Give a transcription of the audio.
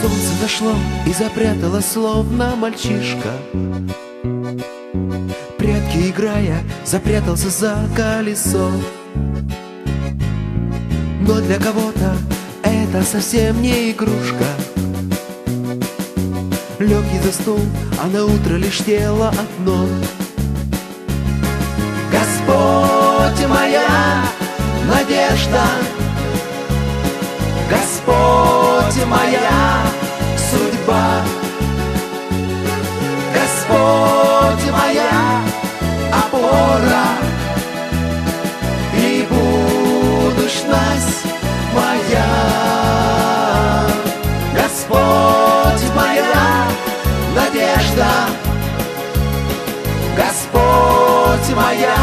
Солнце зашло и запрятало, словно мальчишка. Прятки играя, запрятался за колесо. Но для кого-то это совсем не игрушка заснул, а на утро лишь тело одно. Господь моя надежда. Господь моя надежда Господь моя